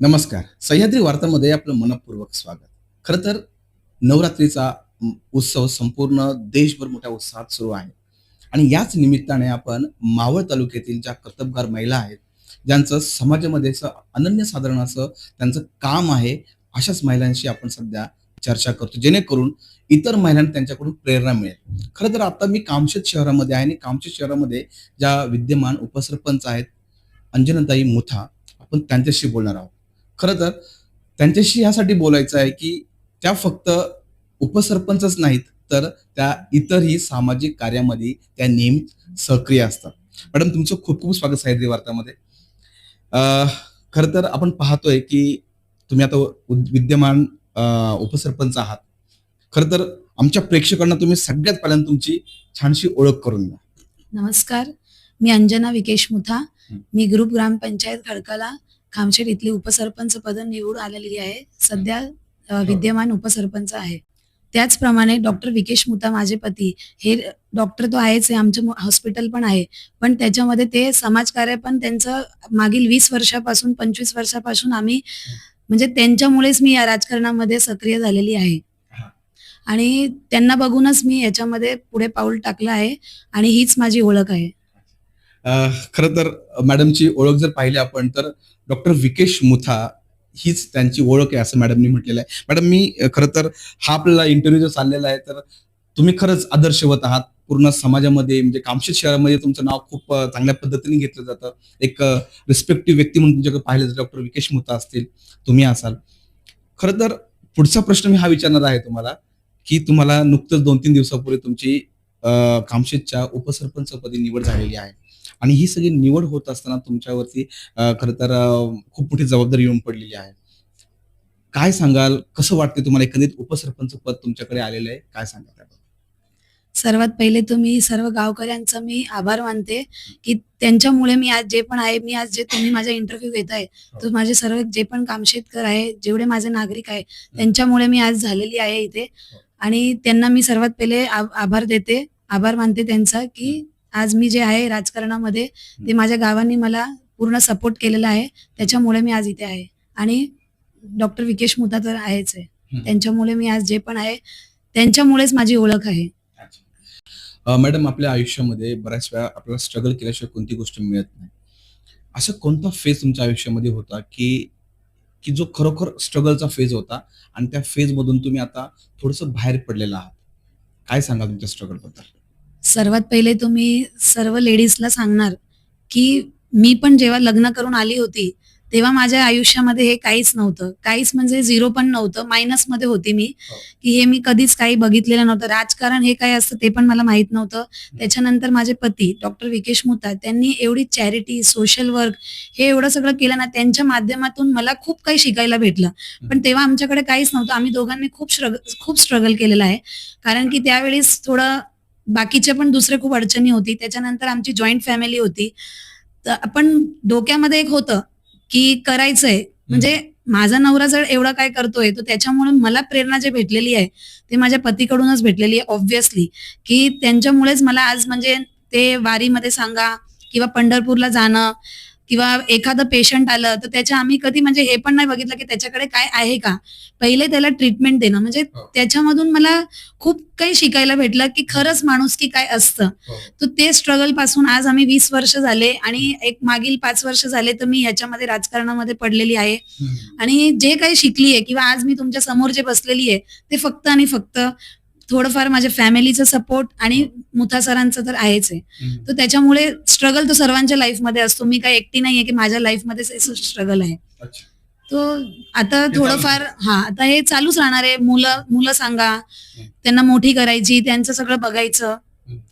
नमस्कार. सह्याद्री वार्तामध्ये आपलं मनपूर्वक स्वागत. खरं तर नवरात्रीचा उत्सव संपूर्ण देशभर मोठ्या उत्साहात सुरू आहे. आणि याच निमित्ताने आपण मावळ तालुक्यातील ज्या कर्तबगार महिला आहेत ज्यांचं समाजामध्ये असं अनन्यसाधारण असं त्यांचं काम आहे अशाच महिलांशी आपण सध्या चर्चा करतो. जेणेकरून इतर महिलांना त्यांच्याकडून प्रेरणा मिळेल. खरं तर आता मी कामशेत शहरामध्ये आहे आणि कामशेत शहरामध्ये ज्या विद्यमान उपसरपंच आहेत अंजनाताई मुथा आपण त्यांच्याशी बोलणार आहोत. खरं तर त्यांच्याशी यासाठी बोलायचं आहे की त्या फक्त उपसरपंचच नाहीत तर त्या इतरही सामाजिक कार्यामध्ये त्या नेहमी सक्रिय असतात. मॅडम तुमचं खूप खूप स्वागत साहित्य वार्तामध्ये. खरं तर आपण पाहतोय की तुम्ही आता विद्यमान उपसरपंच आहात. खरं तर आमच्या प्रेक्षकांना तुम्ही सगळ्यात पहिल्यांदा तुमची छानशी ओळख करून द्या. नमस्कार. मी अंजना विकेश मुथा. मी ग्रुप ग्रामपंचायत खडकाला. खामशेट इथली उपसरपंच पद निवडून आलेली आहे. सध्या विद्यमान उपसरपंच आहे. त्याचप्रमाणे डॉक्टर विकेश मुथा माझे पती हे डॉक्टर तो आहेच आहे आमचं हॉस्पिटल पण आहे. पण त्याच्यामध्ये ते समाजकार्य पण त्यांचं मागील वीस वर्षापासून पंचवीस वर्षापासून आम्ही म्हणजे त्यांच्यामुळेच मी या राजकारणामध्ये सक्रिय झालेली आहे. आणि त्यांना बघूनच मी याच्यामध्ये पुढे पाऊल टाकलं आहे आणि हीच माझी ओळख आहे. खरं तर मॅडमची ओळख जर पाहिली आपण तर डॉक्टर विकेश मुथा हीच त्यांची ओळख आहे असं मॅडमनी म्हटलेलं आहे. मॅडम मी खरं तर हा आपल्याला इंटरव्ह्यू जो चाललेला आहे तर तुम्ही खरंच आदर्शवत आहात. पूर्ण समाजामध्ये म्हणजे कामशेत शहरामध्ये तुमचं नाव खूप चांगल्या पद्धतीने घेतलं जातं. एक रिस्पेक्टिव्ह व्यक्ती म्हणून तुमच्याकडे पाहिलं जातं. डॉक्टर विकेश मुथा असतील तुम्ही असाल. खरं तर पुढचा प्रश्न मी हा विचारणार आहे तुम्हाला की तुम्हाला नुकतंच दोन तीन दिवसापूर्वी तुमची कामशेतच्या उपसरपंचपदी निवड झालेली आहे. आणि ही सगळी निवड होत असताना तुमच्यावरती खरं तर खूप मोठी जबाबदारी येऊन पडलेली आहे. काय सांगाल? कसं वाटते तुम्हाला? एकंदरीत उपसरपंच पद तुमच्याकडे आलेलं आहे. काय सांगाल? सर्वात पहिले तुम्ही सर्व गावकऱ्यांचा मी आभार मानते की त्यांच्यामुळे मी आज जे पण आहे मी आज जे तुम्ही माझा इंटरव्ह्यू घेत आहे तर माझे सर्व जे पण कामशेतकर आहे जेवढे माझे नागरिक आहे त्यांच्यामुळे मी आज झालेली आहे इथे. आणि त्यांना मी सर्वात पहिले आभार देते आभार मानते त्यांचा की आज मी जे आहे राजकारणामध्ये ते माझ्या गावांनी मला पूर्ण सपोर्ट केलेला आहे. त्याच्यामुळे मी आज इथे आहे. आणि डॉक्टर विकेश मुथा तर आहेच आहे. त्यांच्यामुळे मी आज जे पण आहे त्यांच्यामुळेच माझी ओळख आहे. मॅडम आपल्या आयुष्यामध्ये बऱ्याच वेळा आपल्याला स्ट्रगल केल्याशिवाय कोणती गोष्ट मिळत नाही. असं कोणता फेज तुमच्या आयुष्यामध्ये होता की की जो खरोखर स्ट्रगलचा फेज होता आणि त्या फेज मधून तुम्ही आता थोडस बाहेर पडलेला आहात? काय सांगा तुमच्या स्ट्रगलबद्दल? सर्वात पहिले तुम्ही सर्व लेडीजला सांगणार की मी पण जेव्हा लग्न करून आली होती तेव्हा माझ्या आयुष्यामध्ये हे काहीच नव्हतं. काहीच म्हणजे झिरो पण नव्हतं मायनसमध्ये होती मी. हो. की हे मी कधीच काही बघितलेलं नव्हतं. राजकारण हे काय असतं ते पण मला माहीत नव्हतं. त्याच्यानंतर माझे पती डॉक्टर विकेश मुता त्यांनी एवढी चॅरिटी सोशल वर्क हे एवढं सगळं केलं ना त्यांच्या माध्यमातून मला खूप काही शिकायला भेटलं. पण तेव्हा आमच्याकडे काहीच नव्हतं. आम्ही दोघांनी खूप स्ट्रगल खूप स्ट्रगल केलेलं आहे. कारण की त्यावेळेस थोडं बाकीचे पण दुसरे खूप अडचणी होती. त्याच्यानंतर आमची जॉईंट फॅमिली होती. तर आपण डोक्यामध्ये एक होतं की करायचंय. म्हणजे माझा नवरा जर एवढा काय करतोय तर त्याच्यामुळे मला प्रेरणा जे भेटलेली आहे ते माझ्या पतीकडूनच भेटलेली आहे ऑब्व्हियसली की त्यांच्यामुळेच मला आज म्हणजे ते वारीमध्ये सांगा किंवा पंढरपूरला जाणं किंवा एखादं पेशंट आलं तर त्याच्या आम्ही कधी म्हणजे हे पण नाही बघितलं की त्याच्याकडे काय आहे का? पहिले त्याला ट्रीटमेंट देणं. म्हणजे हो. त्याच्यामधून मला खूप काही शिकायला भेटलं की खरंच माणूस की काय असतं. तर ते स्ट्रगलपासून आज आम्ही वीस वर्ष झाले आणि एक मागील पाच वर्ष झाले तर मी याच्यामध्ये राजकारणामध्ये पडलेली आहे. आणि जे काही शिकली आहे किंवा आज मी तुमच्यासमोर जे बसलेली आहे ते फक्त आणि फक्त थोडंफार माझ्या फॅमिलीचं सपोर्ट आणि मुथा सरांचं तर आहेच आहे. तर त्याच्यामुळे स्ट्रगल तो सर्वांच्या लाईफमध्ये असतो. मी काही एकटी नाहीये की माझ्या लाईफमध्ये स्ट्रगल आहे. तो आता थोडंफार हा आता हे चालूच राहणार आहे. मुलं मुलं सांगा. त्यांना मोठी करायची त्यांचं सगळं बघायचं.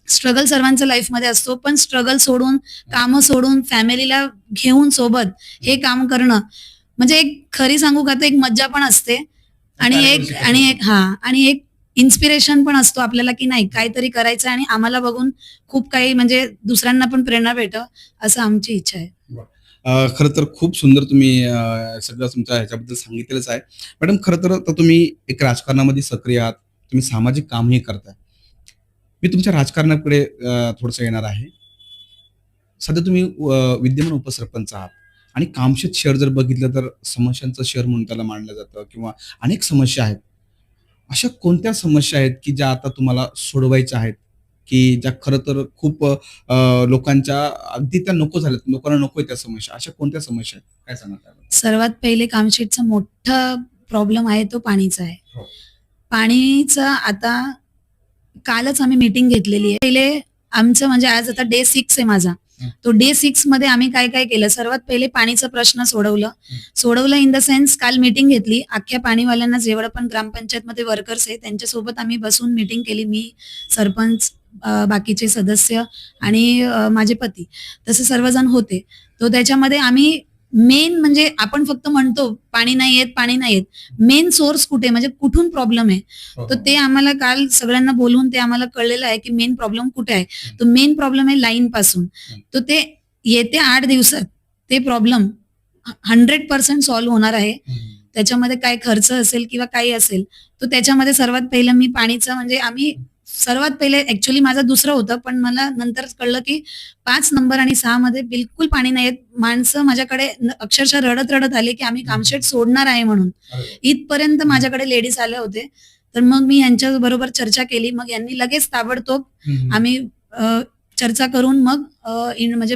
स्ट्रगल सर्वांच्या लाईफमध्ये असतो पण स्ट्रगल सोडून कामं सोडून फॅमिलीला घेऊन सोबत हे काम करणं म्हणजे एक खरी सांगू का तर एक मज्जा पण असते. आणि एक आणि एक हा आणि एक इन्स्पिरेशन पण असतो आपल्याला की नाही काहीतरी करायचं आणि आम्हाला बघून खूप काही म्हणजे दुसऱ्यांना पण प्रेरणा भेट असं आमची इच्छा आहे. खर खरं तर खूप सुंदर तुम्ही सगळं तुमच्या ह्याच्याबद्दल सांगितलेलंच आहे. मॅडम खरं तर तुम्ही एक राजकारणामध्ये सक्रिय आहात तुम्ही सामाजिक कामही करताय. मी तुमच्या राजकारणाकडे थोडस येणार आहे. सध्या तुम्ही विद्यमान उपसरपंच आहात आणि कामशेत शहर जर बघितलं तर समस्यांचं शहर म्हणून त्याला मानलं जातं किंवा अनेक समस्या आहेत. अशा कोणत्या समस्या आहेत की ज्या आता तुम्हाला सोडवायच्या आहेत की ज्या खरं तर खूप लोकांच्या अगदी त्या नको झाल्यात लोकांना नको त्या समस्या अशा कोणत्या समस्या आहेत काय सांगणार त्याबद्दल? सर्वात पहिले कामशेटचा मोठा प्रॉब्लेम आहे तो पाणीचा आहे हो. पाणीचा आता कालच आम्ही मीटिंग घेतलेली आहे पहिले आमचं म्हणजे आज आता डे सिक्स आहे माझा. तो डे सिक्समध्ये आम्ही काय काय केलं? सर्वात पहिले पाणीचा प्रश्न सोडवलं. सोडवलं इन द सेन्स काल मीटिंग घेतली. अख्ख्या पाणीवाल्यांना जेवढं पण ग्रामपंचायत मध्ये वर्कर्स आहे त्यांच्यासोबत आम्ही बसून मीटिंग केली. मी सरपंच बाकीचे सदस्य आणि माझे पती. तसे सर्वजण होते. तो त्याच्यामध्ये आम्ही मेन म्हणजे आपण फक्त म्हणतो पाणी नाही येत पाणी नाही येत. मेन सोर्स कुठे? म्हणजे कुठून प्रॉब्लेम आहे? तर ते आम्हाला काल सगळ्यांना बोलवून ते आम्हाला कळलेलं आहे की मेन प्रॉब्लेम कुठे आहे? तो मेन प्रॉब्लेम आहे लाईन पासून. तर ते येत्या आठ दिवसात ते प्रॉब्लेम हंड्रेड पर्सेंट सॉल्व्ह होणार आहे. त्याच्यामध्ये काय खर्च असेल किंवा काही असेल तर त्याच्यामध्ये सर्वात पहिलं मी पाणीचं म्हणजे आम्ही सर्वात पहिले ऍक्च्युली माझं दुसरं होतं पण मला नंतर कळलं की पाच नंबर आणि सहा मध्ये बिलकुल पाणी नाही येत माणसं माझ्याकडे अक्षरशः रडत रडत आले की आम्ही कामशेट सोडणार आहे म्हणून. इथपर्यंत माझ्याकडे लेडीज आले होते. तर मग मी यांच्या बरोबर चर्चा केली. मग यांनी लगेच ताबडतोब. आम्ही चर्चा करून मग म्हणजे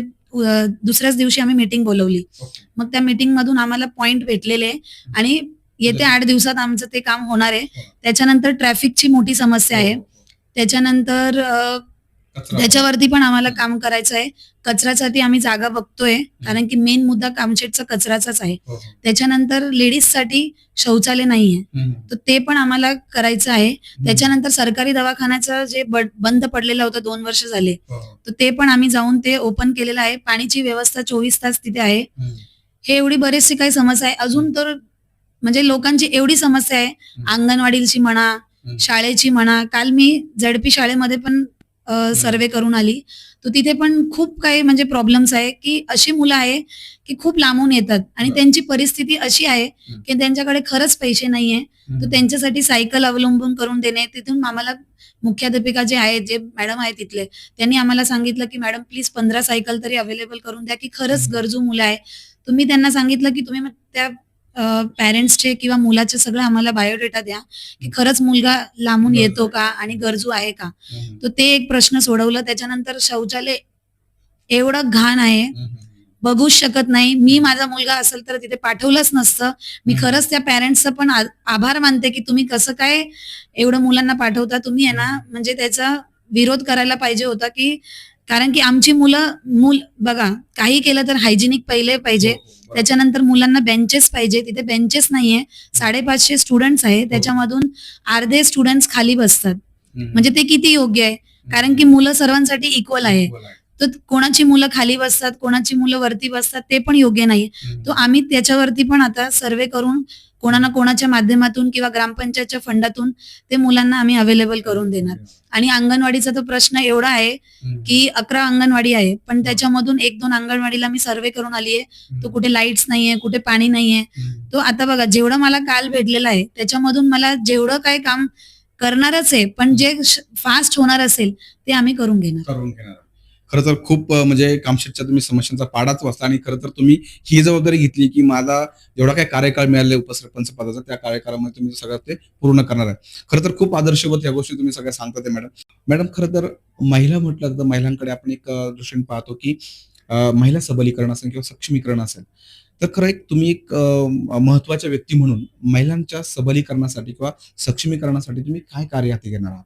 दुसऱ्याच दिवशी आम्ही मीटिंग बोलवली. मग त्या मीटिंग मधून आम्हाला पॉइंट भेटलेले आणि येत्या आठ दिवसात आमचं ते काम होणार आहे. त्याच्यानंतर ट्रॅफिकची मोठी समस्या आहे. हो. त्याच्यानंतर. त्याच्यावरती पण आम्हाला काम करायचं आहे कचऱ्यासाठी आम्ही जागा बघतोय कारण की मेन मुद्दा कामशेटचा कचऱ्याचाच आहे हो, हो. त्याच्यानंतर लेडीजसाठी शौचालय नाहीये. तर ते पण आम्हाला करायचं आहे त्याच्यानंतर सरकारी दवाखान्याचं जे बंद पडलेलं होतं दोन वर्ष झाले हो. तर ते पण आम्ही जाऊन ते ओपन केलेलं आहे पाणीची व्यवस्था चोवीस तास तिथे आहे. हे एवढी बरेचशी काही समस्या आहे अजून तर म्हणजे लोकांची एवढी समस्या आहे अंगणवाडीची म्हणा. शाळेची म्हणा काल मी झडपी शाळेमध्ये पण सर्वे करून आली तर तिथे पण खूप काही म्हणजे प्रॉब्लेम्स आहे की अशी मुलं आहे की खूप लांबून येतात आणि. त्यांची परिस्थिती अशी आहे. की त्यांच्याकडे खरंच पैसे नाहीये. तर त्यांच्यासाठी सायकल अवलंबून करून देणे तिथून आम्हाला मुख्याध्यापिका जे आहेत जे मॅडम आहेत तिथले त्यांनी आम्हाला सांगितलं की मॅडम प्लीज पंधरा सायकल तरी अवेलेबल करून द्या की खरंच. गरजू मुलं आहे तुम्ही त्यांना सांगितलं की तुम्ही त्या पॅरेंट्सचे किंवा मुलाचे सगळं आम्हाला बायोडेटा द्या की खरंच मुलगा लांबून. येतो का आणि गरजू आहे का. तर ते एक प्रश्न सोडवलं त्याच्यानंतर शौचालय एवढं घाण आहे. बघूच शकत नाही मी माझा मुलगा असेल तर तिथे पाठवलंच नसतं मी. खरंच त्या पॅरेंट्सचं पण आभार मानते की तुम्ही कसं काय एवढं मुलांना पाठवता तुम्ही आहे ना म्हणजे त्याचा विरोध करायला पाहिजे होता की कारण की आमची मुलं मूल बघा काही केलं तर हायजिनिक पहिले पाहिजे हो, हो. त्याच्यानंतर मुलांना बेंचेस पाहिजे. तिथे बेंचेस नाहीये. साडेपाचशे स्टुडंट्स आहे त्याच्यामधून अर्धे स्टुडंट्स खाली बसतात. म्हणजे ते किती योग्य आहे? कारण की मुलं सर्वांसाठी इक्वल आहे. तर कोणाची मुलं खाली बसतात कोणाची मुलं वरती बसतात ते पण योग्य नाही. तो आम्ही त्याच्यावरती पण आता सर्वे करून कोणा ना कोणाच्या माध्यमातून किंवा ग्रामपंचायतच्या फंडातून ते मुलांना आम्ही अवेलेबल करून देणार. आणि अंगणवाडीचा तो प्रश्न एवढा आहे. की अकरा अंगणवाडी आहे पण त्याच्यामधून एक दोन अंगणवाडीला मी सर्वे करून आली आहे. तो कुठे लाईट्स नाहीये कुठे पाणी नाहीये. तो आता बघा जेवढं मला काल भेटलेलं आहे त्याच्यामधून मला जेवढं काय काम करणारच आहे पण जे फास्ट होणार असेल ते आम्ही करून घेणार. करून घेणार. खरं तर खूप म्हणजे कामशेटच्या तुम्ही समस्यांचा पाडाच वाचला आणि खरं तर तुम्ही ही जबाबदारी घेतली की माझा जेवढा काही कार्यकाळ मिळाले उपसरपंच पदाचा त्या कार्यकाळामध्ये तुम्ही सगळं ते पूर्ण करणार आहे. खरं तर खूप आदर्शवत या गोष्टी तुम्ही सगळ्या सांगता ते मॅडम. मॅडम खरं तर महिला म्हटलं तर महिलांकडे आपण एक दृष्टीने पाहतो की महिला सबलीकरण असेल किंवा सक्षमीकरण असेल तर खरं एक तुम्ही एक महत्त्वाच्या व्यक्ती म्हणून महिलांच्या सबलीकरणासाठी किंवा सक्षमीकरणासाठी तुम्ही काय कार्य हाती घेणार आहात?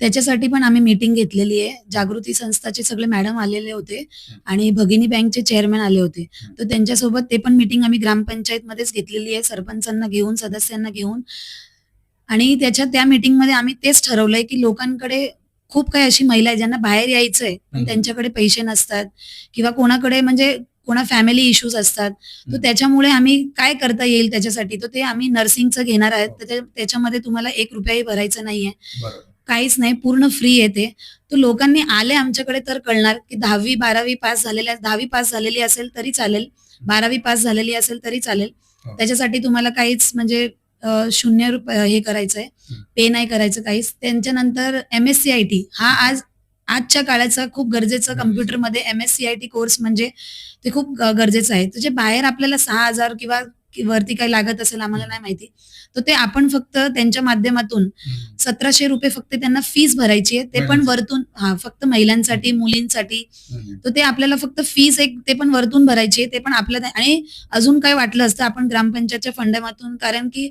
त्याच्यासाठी पण आम्ही मीटिंग घेतलेली आहे. जागृती संस्थाचे सगळे मॅडम आलेले होते आणि भगिनी बँकचे चेअरमॅन आले होते. तर त्यांच्यासोबत ते पण मीटिंग आम्ही ग्रामपंचायत मध्येच घेतलेली आहे. सरपंचांना घेऊन सदस्यांना घेऊन. आणि त्याच्या त्या मीटिंगमध्ये आम्ही तेच ठरवलंय की लोकांकडे खूप काही अशी महिला आहे ज्यांना बाहेर यायचंय पण. त्यांच्याकडे पैसे नसतात. किंवा कोणाकडे म्हणजे कोणा फॅमिली इश्यूज असतात. तर. त्याच्यामुळे आम्ही काय करता येईल त्याच्यासाठी? तर ते आम्ही नर्सिंगचं घेणार आहेत. त्याच्या- त्याच्यामध्ये तुम्हाला एक रुपयाही भरायचं नाहीये. काहीच नाही पूर्ण फ्री येते तर लोकांनी आले आमच्याकडे तर कळणार की दहावी बारावी पास झालेल्या दहावी पास झालेली असेल तरी चालेल. बारावी पास झालेली असेल तरी चालेल. हो. त्याच्यासाठी तुम्हाला काहीच म्हणजे शून्य रुपये हे करायचंय. पे नाही करायचं काहीच. त्यांच्यानंतर M S C I T हा आज आजच्या काळाचा खूप गरजेचं कम्प्युटरमध्ये M S C I T course म्हणजे ते खूप गरजेचं आहे. जे बाहेर आपल्याला सहा हजार किंवा वरती काही लागत असेल आम्हाला नाही माहिती. तर ते आपण फक्त त्यांच्या माध्यमातून सतराशे रुपये फक्त त्यांना फीस भरायची आहे ते पण. वरतून हा फक्त महिलांसाठी मुलींसाठी. तर ते आपल्याला फक्त फीस एक ते पण वरतून भरायची आहे ते पण आपल्या आणि अजून काय वाटलं असतं आपण ग्रामपंचायतच्या फंडामातून कारण की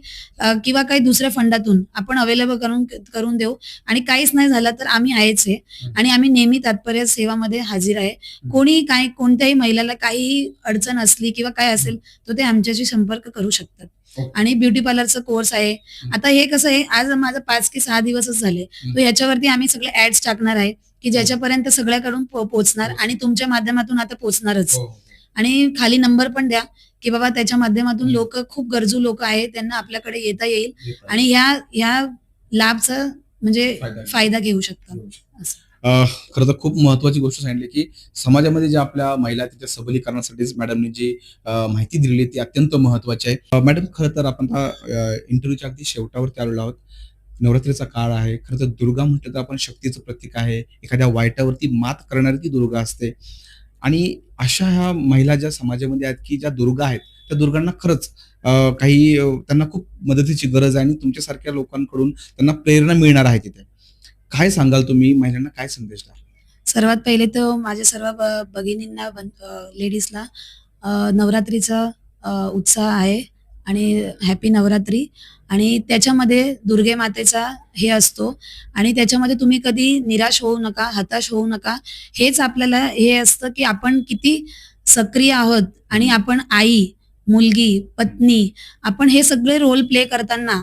किंवा काही दुसऱ्या फंडातून आपण अवेलेबल करून करून देऊ. आणि काहीच नाही झालं तर आम्ही आहेच आहे. आणि आम्ही नेहमी तात्पर्य सेवामध्ये हजर आहे. कोणी काय कोणत्याही महिलाला काही अडचण असली किंवा काय असेल तर ते आमच्याशी संपर्क करू शकतात. आणि ब्युटी पार्लरचा कोर्स आहे. आता हे कसं आहे आज माझं पाच की सहा दिवसच झाले. तर याच्यावरती आम्ही सगळे ऍड्स टाकणार आहे की ज्याच्यापर्यंत सगळ्याकडून पोहोचणार आणि तुमच्या माध्यमातून आता पोहोचणारच हो, आणि खाली नंबर पण द्या की बाबा त्याच्या माध्यमातून. लोक खूप गरजू लोक आहेत त्यांना आपल्याकडे येता येईल आणि ह्या ह्या लाभचा म्हणजे फायदा. घेऊ शकतात. खरं तर खूप महत्वाची गोष्ट सांगितली की समाजामध्ये ज्या आपल्या महिला त्याच्या सबलीकरणासाठीच मॅडमनी जी माहिती दिलेली ती अत्यंत महत्वाची आहे. मॅडम खरं तर आपण इंटरव्ह्यूच्या अगदी शेवटावरती आलेलो आहोत. नवरात्रीचा काळ आहे. खरं तर दुर्गा म्हटलं तर आपण शक्तीचं प्रतीक आहे. एखाद्या वाईटावरती मात करणारी ती दुर्गा असते. आणि अशा ह्या महिला ज्या समाजामध्ये आहेत की ज्या दुर्गा आहेत त्या दुर्गांना खरंच काही त्यांना खूप मदतीची गरज आहे आणि तुमच्यासारख्या लोकांकडून त्यांना प्रेरणा मिळणार आहे तिथे. काय सांगाल तुम्ही? महिलांना काय संदेश द्याल? सर्वात पहिले तर माझ्या सर्व भगिनींना लेडीजला नवरात्रीचा उत्साह आहे आणि हॅपी नवरात्री. आणि त्याच्यामध्ये दुर्गे मातेचा हे असतो. आणि त्याच्यामध्ये तुम्ही कधी निराश होऊ नका हताश होऊ नका. हेच आपल्याला हे असतं की आपण किती सक्रिय आहोत आणि आपण आई मुलगी पत्नी आपण हे सगळे रोल प्ले करताना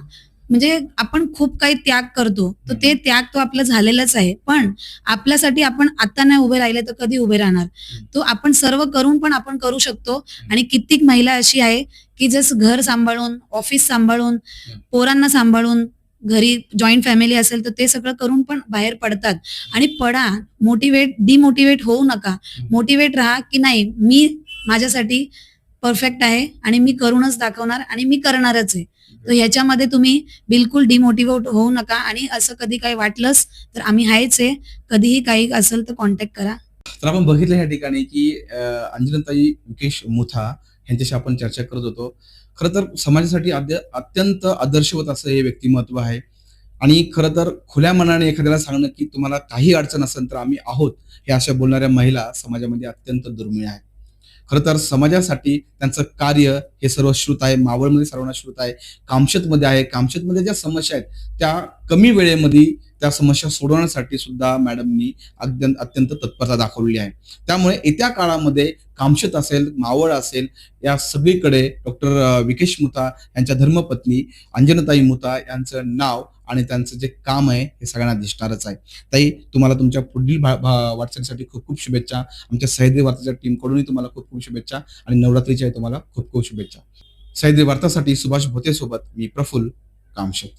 म्हणजे आपण खूप काही त्याग करतो तर ते त्याग तो आपला झालेलाच आहे. पण आपल्यासाठी आपण आता नाही उभे राहिले तर कधी उभे राहणार? तो आपण सर्व करून पण आपण करू शकतो. आणि कित्येक महिला अशी आहे की जसं घर सांभाळून ऑफिस सांभाळून पोरांना सांभाळून घरी जॉईंट फॅमिली असेल तर ते सगळं करून पण बाहेर पडतात. आणि पडा मोटिवेट डिमोटिवेट होऊ नका. मोटिवेट राहा की नाही मी माझ्यासाठी परफेक्ट आहे आणि मी करूनच दाखवणार आणि मी करणारच आहे. तर ह्याच्यामध्ये तुम्ही बिलकुल डिमोटिवेट होऊ नका आणि असं कधी काही वाटलंच तर आम्ही आहेच आहे. कधीही काही असेल तर कॉन्टॅक्ट करा. तर आपण बघितलं या ठिकाणी की अंजनताई विकेश मुकेश मुथा यांच्याशी आपण चर्चा करत होतो. खरं तर समाजासाठी अद्य- अत्यंत आदर्शवत असं हे व्यक्तिमत्व आहे. आणि खरं तर खुल्या मनाने एखाद्याला सांगणं की तुम्हाला काही अडचण असेल तर आम्ही आहोत हे अशा बोलणाऱ्या महिला समाजामध्ये अत्यंत दुर्मिळ आहेत. खरं तर समाजासाठी त्यांचं कार्य हे सर्व श्रुत आहे. मावळमध्ये सर्वांना श्रुत आहे. कामशेतमध्ये आहे. कामशेतमध्ये ज्या समस्या आहेत त्या कमी वेळेमध्ये त्या समस्या सोडवण्यासाठी सुद्धा मॅडमनी अत्यंत अत्यंत तत्परता दाखवलेली आहे. त्यामुळे येत्या काळामध्ये कामशेत असेल मावळ असेल या सगळीकडे डॉक्टर विकेश मुता यांच्या धर्मपत्नी अंजनताई मुता यांचं नाव आणि त्यांचं जे काम आहे हे सगळ्यांना दिसणारच आहे. ताई तुम्हाला तुमच्या पुढील भा- वाटचालीसाठी खूप खूप शुभेच्छा. आमच्या सह्याद्री वार्ताच्या टीमकडूनही तुम्हाला खूप खूप शुभेच्छा आणि नवरात्रीच्या तुम्हाला खूप खूप शुभेच्छा. सह्याद्री वार्तासाठी सुभाष भोते सोबत मी प्रफुल्ल कामशेत.